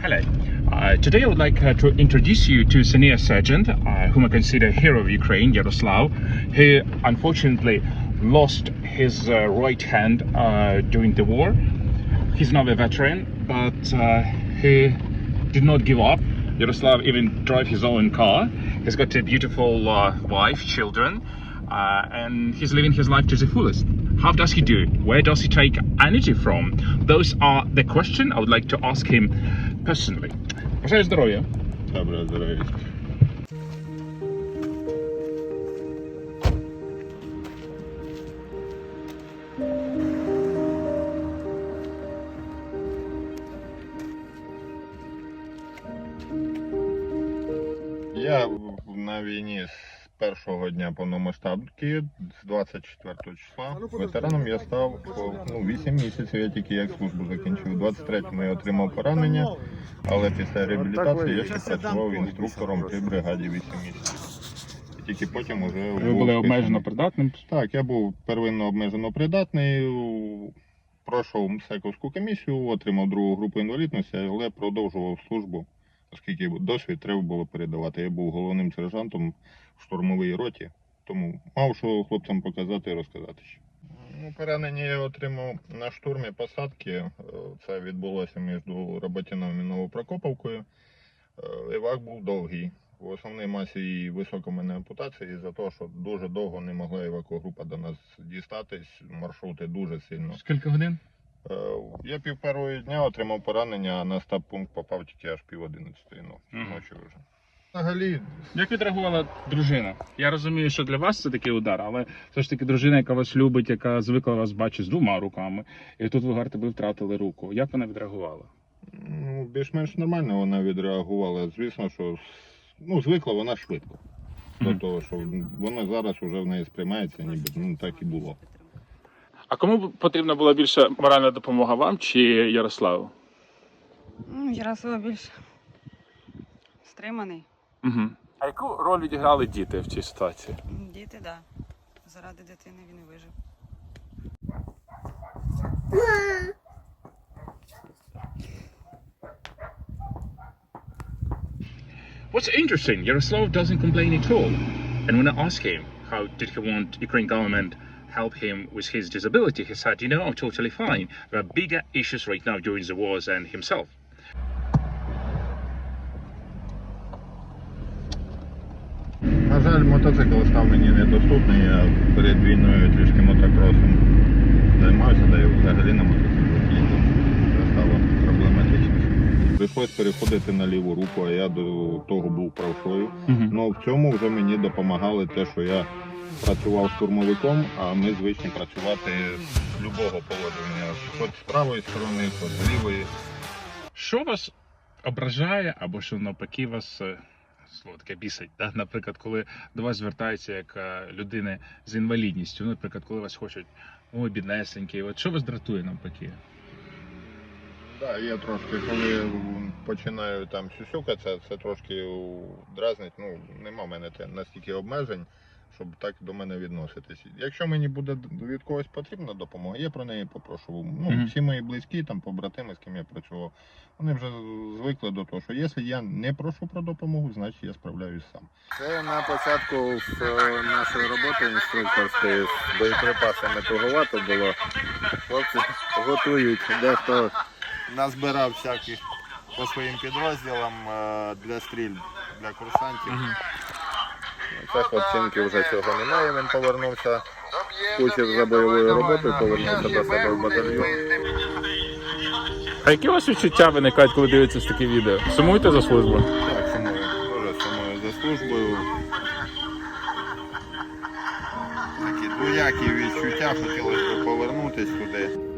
Hello. Uh, today I would like uh, to introduce you to senior sergeant, uh, whom I consider a hero of Ukraine, Yaroslav, who unfortunately lost his uh, right hand uh, during the war. He's now a veteran, but uh, he did not give up. Yaroslav even drive his own car. He's got a beautiful wife, children, and he's living his life to the fullest. How does he do it? Where does he take energy from? Those are the question I would like to ask him personally. Бажаю здоров'я. Добре, здоров'я. Я в- на війні з першого дня повномасштабки, з 24 числа. Ветераном я став ну, 8 місяців, я тільки як службу закінчив. У 23-му я отримав поранення, але після реабілітації я ще працював інструктором при бригаді 8 місяців. І тільки потім вже Ви були обмежено придатним. Так, я був первинно обмежено придатний, пройшов МСЕКовську комісію, отримав другу групу інвалідності, але продовжував службу, оскільки досвід треба було передавати. Я був головним сержантом в штурмовій роті, тому мав що хлопцям показати і розказати. Ну, поранення я отримав на штурмі посадки. Е, Це відбулося між Роботіном і Новопрокоповкою. Е, Івак був довгий. В основній масі і висока мене ампутація із-за того, що дуже довго не могла евакуагрупа до нас дістатись. Маршрути дуже сильно. Скільки годин? Е, Я пів першого дня отримав поранення, а на стаб пункт попав тільки аж пів одинадцятої ночі. Мгм. ночі вже. Взагалі, Як відреагувала дружина? Я розумію, що для вас це такий удар, але все ж таки дружина, яка вас любить, яка звикла вас бачити з двома руками, і тут ви гарте ви втратили руку. Як вона відреагувала? ну, більш-менш нормально вона відреагувала. Звісно, що ну, звикла вона швидко. До того, що воно зараз вже в неї сприймається, ніби ну, так і було. А кому б потрібна була більше моральна допомога вам чи Ярославу? Ну, Ярослав більш стриманий. Угу. А яку роль відіграли діти в цій ситуації? Діти, так. Да. Заради дитини він і вижив. What's interesting, Yaroslav doesn't complain at all. And when I asked him how did he want Ukraine government help him with his disability, he said, you know, I'm totally fine. There are bigger issues right now during the wars and himself. На жаль, мотоцикл став мені недоступний. Я перед війною трішки мотокросом займався, да і взагалі на Прийшлось переходити на ліву руку, а я до того був правшою. Мгм. Ну в цьому вже мені допомагали те, що я працював штурмовиком, а ми звичні працювати з любого положення, хоч з правої сторони, хоч з лівої. Що вас ображає, або що навпаки вас е, слово таке бісить? Да? Наприклад, коли до вас звертаються як е, людини з інвалідністю, наприклад, коли вас хочуть, ой, біднесенький, от що вас дратує навпаки? Так, я трошки, коли починаю там сюсюкатися, це трошки дразнить. Ну, нема в мене те- настільки обмежень, щоб так до мене відноситись. Якщо мені буде від когось потрібна допомога, я про неї попрошу. Ну, всі мої близькі, там побратими, з ким я працював, вони вже звикли до того, що якщо я не прошу про допомогу, значить я справляюсь сам. Це на початку е, нашої роботи інструкторської з боєприпасами туговато було. Хлопці готують, дехто назбирав всяких по своїм підрозділам е, для стрільб, для курсантів. Це хлопчинки вже цього немає. Він повернувся, скучив за бойовою роботою, повернувся до себе в батальйон. А які у вас відчуття виникають, коли дивитесь таке відео? Сумуєте за службою? Так, сумую, дуже сумую за службою. Такі двоякі відчуття, хотілося б повернутися туди.